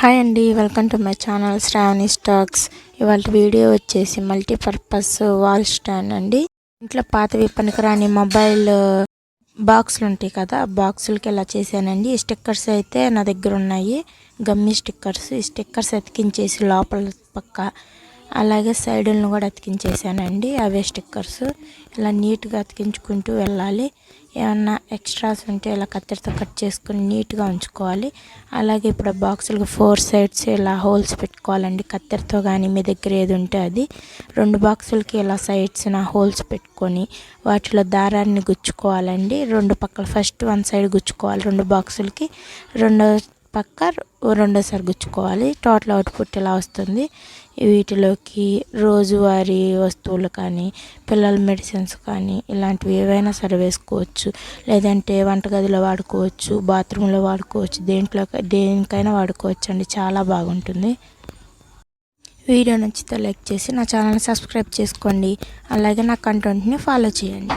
Hi అండి welcome to my channel Sravani stocks ఇవాళ video వచ్చేసి మల్టీపర్పస్ వాల్ స్టాండ్ అండి. ఇంట్లో పాతవి పనికిరాని మొబైల్ బాక్సులు ఉంటాయి కదా ఆ బాక్సులకి ఇలా చేశానండి? ఈ స్టిక్కర్స్ అయితే నా దగ్గర ఉన్నాయి. గమ్మి స్టిక్కర్స్ ఈ స్టిక్కర్స్ అతికించేసి లోపల పక్క అలాగే సైడులను కూడా అతికించేసానండి. అవే స్టిక్కర్స్. ఇలా నీట్గా అతికించుకుంటూ వెళ్ళాలి. ఏమన్నా ఎక్స్ట్రాస్ ఉంటే ఇలా కత్తెరతో కట్ చేసుకుని నీట్గా ఉంచుకోవాలి. అలాగే ఇప్పుడు బాక్సులకు ఫోర్ సైడ్స్ ఇలా హోల్స్ పెట్టుకోవాలండి. కత్తెరతో కానీ మీ దగ్గర ఏది ఉంటే అది. రెండు బాక్సులకి ఇలా సైడ్స్ నా హోల్స్ పెట్టుకొని వాటిలో దారాన్ని గుచ్చుకోవాలండి. రెండు పక్కల ఫస్ట్ వన్ సైడ్ గుచ్చుకోవాలి. రెండు బాక్సులకి. రెండో పక్క రెండోసారి గుచ్చుకోవాలి. టోటల్ అవుట్పుట్ ఇలా వస్తుంది? వీటిలోకి రోజువారీ వస్తువులు కానీ పిల్లల మెడిసిన్స్ కానీ ఇలాంటివి ఏవైనా సరే వేసుకోవచ్చు. లేదంటే వంటగదిలో వాడుకోవచ్చు బాత్రూంలో వాడుకోవచ్చు దేంట్లో దేనికైనా వాడుకోవచ్చు అండి. చాలా బాగుంటుంది. వీడియో నచ్చితే లైక్ చేసి నా ఛానల్ని సబ్స్క్రైబ్ చేసుకోండి. అలాగే నా కంటెంట్ని ఫాలో చేయండి.